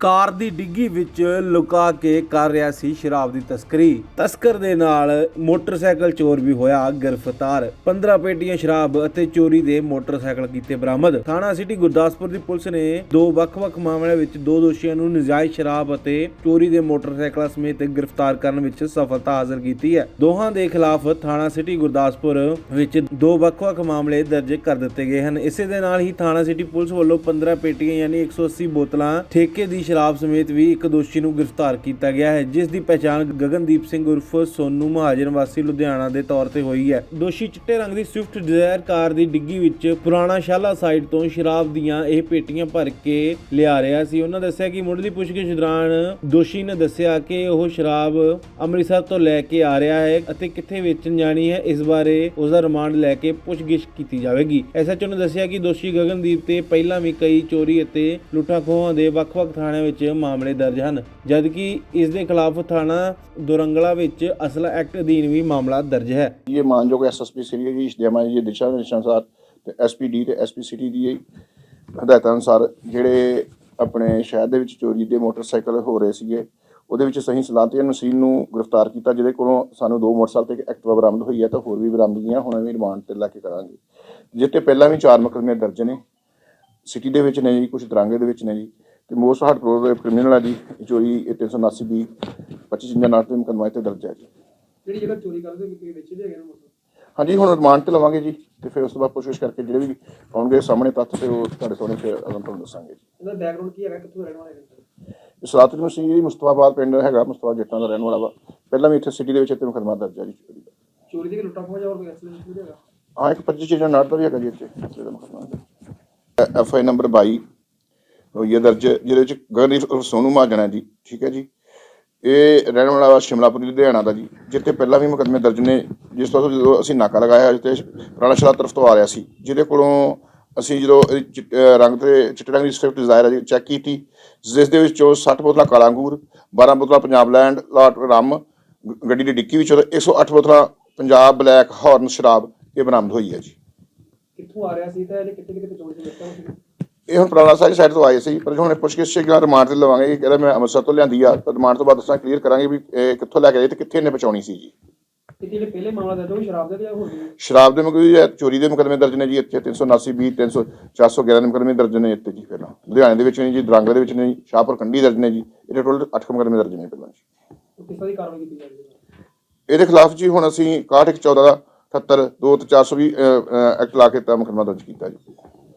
ਕਾਰ ਦੀ ਡਿੱਗੀ ਵਿੱਚ ਲੁਕਾ ਕੇ ਕਰ ਰਿਹਾ ਸੀ ਸ਼ਰਾਬ ਦੀ ਤਸਕਰੀ। ਤਸਕਰ ਦੇ ਨਾਲ ਮੋਟਰਸਾਈਕਲ ਚੋਰ ਵੀ ਹੋਇਆ ਗ੍ਰਿਫਤਾਰ। 15 ਪੇਟੀਆਂ ਸ਼ਰਾਬ ਅਤੇ ਚੋਰੀ ਦੇ ਮੋਟਰਸਾਈਕਲ ਕੀਤੇ ਬਰਾਮਦ। ਥਾਣਾ ਸਿਟੀ ਗੁਰਦਾਸਪੁਰ ਦੀ ਪੁਲਿਸ ਨੇ ਦੋ ਵੱਖ-ਵੱਖ ਮਾਮਲਿਆਂ ਵਿੱਚ ਦੋ ਦੋਸ਼ੀਆਂ ਨੂੰ ਨਜਾਇਜ਼ ਸ਼ਰਾਬ ਅਤੇ ਚੋਰੀ ਦੇ ਮੋਟਰਸਾਈਕਲਾਂ ਸਮੇਤ ਗ੍ਰਿਫਤਾਰ ਕਰਨ ਵਿੱਚ ਸਫਲਤਾ ਹਾਸਲ ਕੀਤੀ ਹੈ। ਦੋਹਾਂ ਦੇ ਖਿਲਾਫ ਥਾਣਾ ਸਿਟੀ ਗੁਰਦਾਸਪੁਰ ਵਿੱਚ ਦੋ ਵੱਖ-ਵੱਖ ਮਾਮਲੇ ਦਰਜ ਕਰ ਦਿੱਤੇ ਗਏ ਹਨ। ਇਸੇ ਦੇ ਨਾਲ ਹੀ ਥਾਣਾ ਸਿਟੀ ਪੁਲਿਸ ਵੱਲੋਂ 15 ਪੇਟੀਆਂ ਯਾਨੀ 180 ਬੋਤਲਾਂ ਠੇਕੇ ਦੀ ਸ਼ਰਾਬ ਸਮੇਤ ਵੀ ਇੱਕ ਦੋਸ਼ੀ ਨੂੰ ਗ੍ਰਿਫਤਾਰ ਕੀਤਾ ਗਿਆ ਹੈ, ਜਿਸ ਦੀ ਪਛਾਣ ਗਗਨਦੀਪ ਸਿੰਘ ਉਰਫ ਸੋਨੂ ਮਹਾਜਨ ਵਾਸੀ ਲੁਧਿਆਣਾ ਦੇ ਤੌਰ ਤੇ ਹੋਈ ਹੈ। ਦੋਸ਼ੀ ਚਿੱਟੇ ਰੰਗ ਦੀ ਸਵਿਫਟ ਡਿਜ਼ਾਇਰ ਕਾਰ ਦੀ ਡਿੱਗੀ ਵਿੱਚ ਪੁਰਾਣਾ ਸ਼ਾਲਾ ਸਾਈਡ ਤੋਂ ਸ਼ਰਾਬ ਦੀਆਂ ਇਹ ਪੇਟੀਆਂ ਭਰ ਕੇ ਲਿਆ ਰਿਹਾ ਸੀ। ਉਹਨਾਂ ਦੱਸਿਆ ਕਿ ਮੁੱਢਲੀ ਪੁੱਛਗਿੱਛ ਦੌਰਾਨ ਦੋਸ਼ੀ ਨੇ ਦੱਸਿਆ ਕਿ ਉਹ ਸ਼ਰਾਬ ਅੰਮ੍ਰਿਤਸਰ ਤੋਂ ਲੈ ਕੇ ਆ ਰਿਹਾ ਹੈ ਅਤੇ ਕਿੱਥੇ ਵੇਚਣ ਜਾਣੀ ਹੈ, ਇਸ ਬਾਰੇ ਉਸ ਦਾ ਰਿਮਾਂਡ ਲੈ ਕੇ ਪੁੱਛਗਿੱਛ ਕੀਤੀ ਜਾਵੇਗੀ। ਐਸਐਚਓ ਨੇ ਦੱਸਿਆ ਕਿ ਦੋਸ਼ੀ ਗਗਨਦੀਪ ਤੇ ਪਹਿਲਾਂ ਵੀ ਕਈ ਚੋਰੀ ਅਤੇ ਲੁੱਟਾਂ ਖੋਹਾਂ ਦੇ ਵੱਖ-ਵੱਖ ਥਾਣੇ ਥਾਣਿਆਂ ਵਿੱਚ ਮਾਮਲੇ ਦਰਜ ਹਨ, ਜਦਕਿ ਇਸ ਦੇ ਖਿਲਾਫ ਥਾਣਾ ਦੁਰੰਗਲਾ ਵਿੱਚ ਅਸਲਾ ਐਕਟ ਅਧੀਨ ਵੀ ਮਾਮਲਾ ਦਰਜ ਹੈ। ਇਹ ਮਾਨਯੋਗ ਐਸਐਸਪੀ ਸ੍ਰੀ ਜੀ ਜਮਾ ਜੀ ਦਿਸ਼ਾ ਨਿਰਦੇਸ਼ਾਂ ਤੇ ਐਸਪੀਡੀ ਤੇ ਐਸਪੀ ਸਿਟੀ ਦੀ ਹਦਾਇਤਾਂ ਅਨੁਸਾਰ ਜਿਹੜੇ ਆਪਣੇ ਸ਼ਹਿਰ ਦੇ ਵਿੱਚ ਚੋਰੀ ਦੇ ਮੋਟਰਸਾਈਕਲ ਹੋ ਰਹੇ ਸੀਗੇ, ਉਹਦੇ ਵਿੱਚ ਸਹੀ ਸਲਾਮਤੀ ਨਸੀਨ ਨੂੰ ਗ੍ਰਿਫਤਾਰ ਕੀਤਾ, ਜਿਹਦੇ ਕੋਲੋਂ ਸਾਨੂੰ ਦੋ ਮੋਟਰਸਾਈਕਲ ਤੇ ਇੱਕ ਐਕਟਿਵਾ ਬਰਾਮਦ ਹੋਈ ਹੈ ਤਾਂ ਹੋਰ ਵੀ ਬਰਾਮਦਗੀਆਂ ਹੁਣ ਵੀ ਰਿਮਾਂਡ ਤੇ ਲੈ ਕੇ ਕਰਾਂਗੇ। ਜਿੱਤੇ ਪਹਿਲਾਂ ਵੀ ਚਾਰ ਮੁਕਦਮੇ ਦਰਜ ਨੇ। ਸਿਟੀ ਦੇ ਵਿੱਚ ਨੇ ਜੀ ਕੁਝ ਦਰਾਂਗੇ ਦੇ ਵਿੱਚ ਨੇ ਜੀ। ਤੇ ਮੋਸਟ ਹਾਰਟ ਪ੍ਰੋ ਕ੍ਰਿਮੀਨਲ ਆ ਜੀ ਚੋਰੀ ਇਹ 379 ਬੀ 25 ਜਿੰਨਾ ਨਾਟ ਤੇ ਮੁਕੱਦਮਾ ਦਰਜ ਹੈ ਜੀ। ਜਿਹੜੀ ਜਗ੍ਹਾ ਚੋਰੀ ਕਰਦੇ ਹੋ ਕਿ ਵਿੱਚ ਦੇ ਹੈਗੇ ਨੇ ਹਾਂਜੀ ਹੁਣ ਰਿਮਾਂਡ ਤੇ ਲਵਾਂਗੇ ਜੀ ਤੇ ਫਿਰ ਉਸ ਤੋਂ ਬਾਅਦ ਕੋਸ਼ਿਸ਼ ਕਰਕੇ ਜਿਹੜੇ ਵੀ ਆਉਣਗੇ ਸਾਹਮਣੇ ਤੱਥ ਤੇ ਉਹ ਤੁਹਾਡੇ ਸਾਹਮਣੇ ਫਿਰ ਅਗਮ ਤੁਹਾਨੂੰ ਦੱਸਾਂਗੇ ਜੀ। ਇਹਦਾ ਬੈਕਗ੍ਰਾਉਂਡ ਕੀ ਹੈਗਾ ਕਿੱਥੋਂ ਰਹਿਣ ਵਾਲੇ ਨੇ ਸਲਾਤ ਨੂੰ ਸਿੰਘ ਜੀ ਮੁਸਤਫਾਬਾਦ ਪਿੰਡ ਹੈਗਾ ਮੁਸਤਫਾ ਜੱਟਾਂ ਦਾ ਰਹਿਣ ਵਾਲਾ ਵਾ। ਪਹਿਲਾਂ ਵੀ ਇੱਥੇ ਸਿਟੀ ਦੇ ਵਿੱਚ ਇੱਥੇ ਮੁਕੱਦਮਾ ਦਰਜ ਹੈ ਜੀ ਚੋਰੀ ਦਾ। ਚੋਰੀ ਦੀ ਲੁੱਟਾਂ ਖੋਹਾਂ ਜਾਂ ਹੋਰ ਕੋਈ ਐਕਸੀਡੈਂਟ ਵੀ ਹੈਗਾ ਹਾਂ ਇੱਕ 25 ਚੀਜ਼ਾਂ ਨਾਟ ਦਾ ਵੀ ਹੈਗਾ ਜੀ ਇੱਥੇ ਮੁਕੱਦਮਾ ਐਫ ਆਈ ਨੰਬਰ 22 ਹੋਈ ਹੈ ਦਰਜ ਜਿਹਦੇ ਵਿੱਚ ਗਗਨਦੀਪ ਉਰਫ ਸੋਨੂ ਮਹਾਜਨ ਜੀ, ਠੀਕ ਹੈ ਜੀ। ਇਹ ਰਹਿਣ ਵਾਲਾ ਵਾ ਸ਼ਿਮਲਾਪੁਰੀ ਲੁਧਿਆਣਾ ਦਾ ਜੀ, ਜਿੱਥੇ ਪਹਿਲਾਂ ਵੀ ਮੁਕੱਦਮੇ ਦਰਜ ਨੇ, ਜਿਸ ਤੋਂ ਜਦੋਂ ਅਸੀਂ ਨਾਕਾ ਲਗਾਇਆ, ਜਿੱਥੇ ਰਾਣਾ ਸ਼ਾਹ ਤਰਫ ਤੋਂ ਆ ਰਿਹਾ ਸੀ, ਜਿਹਦੇ ਕੋਲੋਂ ਅਸੀਂ ਜਦੋਂ ਇਹਦੀ ਚਿੱਟ- ਰੰਗ ਤੇ ਚਿੱਟੇ ਰੰਗ ਦੀ ਸਵਿਫਟ ਡਿਜ਼ਾਇਰ ਹੈ ਜੀ ਚੈੱਕ ਕੀਤੀ। ਜਿਸ ਦੇ ਵਿੱਚੋਂ 60 ਬੋਤਲਾਂ ਕਾਲਾ ਅੰਗੂਰ 12 ਬੋਤਲਾਂ ਪੰਜਾਬ ਲੈਂਡ ਲਾਟ ਰਮ ਗੱਡੀ ਦੀ ਡਿੱਕੀ ਵਿੱਚੋਂ 108 ਬੋਤਲਾਂ ਪੰਜਾਬ ਬਲੈਕ ਹਾਰਨ ਸ਼ਰਾਬ, ਇਹ ਬਰਾਮਦ ਹੋਈ ਹੈ ਜੀ। ਕਿੱਥੋਂ ਆ ਰਿਹਾ ਸੀ ਤਾਂ ਇਹਨੇ ਕਿੱਥੇ ਕਿੱਥੇ ਚੋਰੀ ਸੀ ਵੇਚਿਆ ਸੀ? ਇਹ ਹੁਣ ਪੁਰਾਣਾ ਸਾਈਡ ਸਾਈਡ ਤੋਂ ਆਏ ਸੀ ਪਰ ਹੁਣ ਪੁੱਛਗਿੱਛ ਛੇ ਰਿਮਾਂਡ ਤੇ ਲਵਾਂਗੇ ਇਹ ਕਹਿੰਦਾ ਮੈਂ ਅੰਮ੍ਰਿਤਸਰ ਤੋਂ ਲਿਆਂਦੀ ਆ ਤਾਂ ਰਿਮਾਂਡ ਤੋਂ ਬਾਅਦ ਦੱਸਾਂ ਕਲੀਅਰ ਕਰਾਂਗੇ ਵੀ ਇਹ ਕਿੱਥੋਂ ਲੈ ਕੇ ਆਏ ਤੇ ਕਿੱਥੇ ਇਹਨੇ ਪਹੁੰਚਾਉਣੀ ਸੀ ਜੀ। ਇਹ ਜਿਹੜੇ ਪਹਿਲੇ ਮਾਮਲਾ ਦਰਜ ਹੋਇਆ ਸ਼ਰਾਬ ਦੇ ਜਾਂ ਹੋਰ ਵੀ? ਸ਼ਰਾਬ ਦੇ ਮੁਕੱਦਮੇ ਜਾਂ ਚੋਰੀ ਦੇ ਮੁਕੱਦਮੇ ਦਰਜ ਨੇ ਜੀ ਇੱਥੇ 379 ਬੀ 300 411 ਦੇ ਮੁਕੱਦਮੇ ਦਰਜ ਨੇ ਇੱਥੇ ਜੀ ਪਹਿਲਾਂ। ਲੁਧਿਆਣੇ ਦੇ ਵਿੱਚ ਨੇ ਜੀ ਦਰਾਂਗੇ ਦੇ ਵਿੱਚ ਨੇ ਜੀ ਸ਼ਾਹਪੁਰ ਕੰਡੀ ਦਰਜ ਨੇ ਜੀ ਇਹਦੇ ਟੋਟਲ 8 ਮੁਕੱਦਮੇ ਦਰਜ ਨੇ ਪਹਿਲਾਂ ਜੀ। ਉਹ ਕਿਸ ਤਰ੍ਹਾਂ ਦੀ ਕਾਰਵਾਈ ਕੀਤੀ ਜਾ ਰਹੀ ਹੈ? ਇਹਦੇ ਖਿਲਾਫ ਜੀ ਹੁਣ ਅਸੀਂ 6114 ਦਾ 78 2 ਤੇ 420 ਐਕਟ ਲਾ ਕੇ ਤਾਂ ਮੁਕੱਦਮਾ ਦਰਜ ਕੀਤਾ ਜੀ।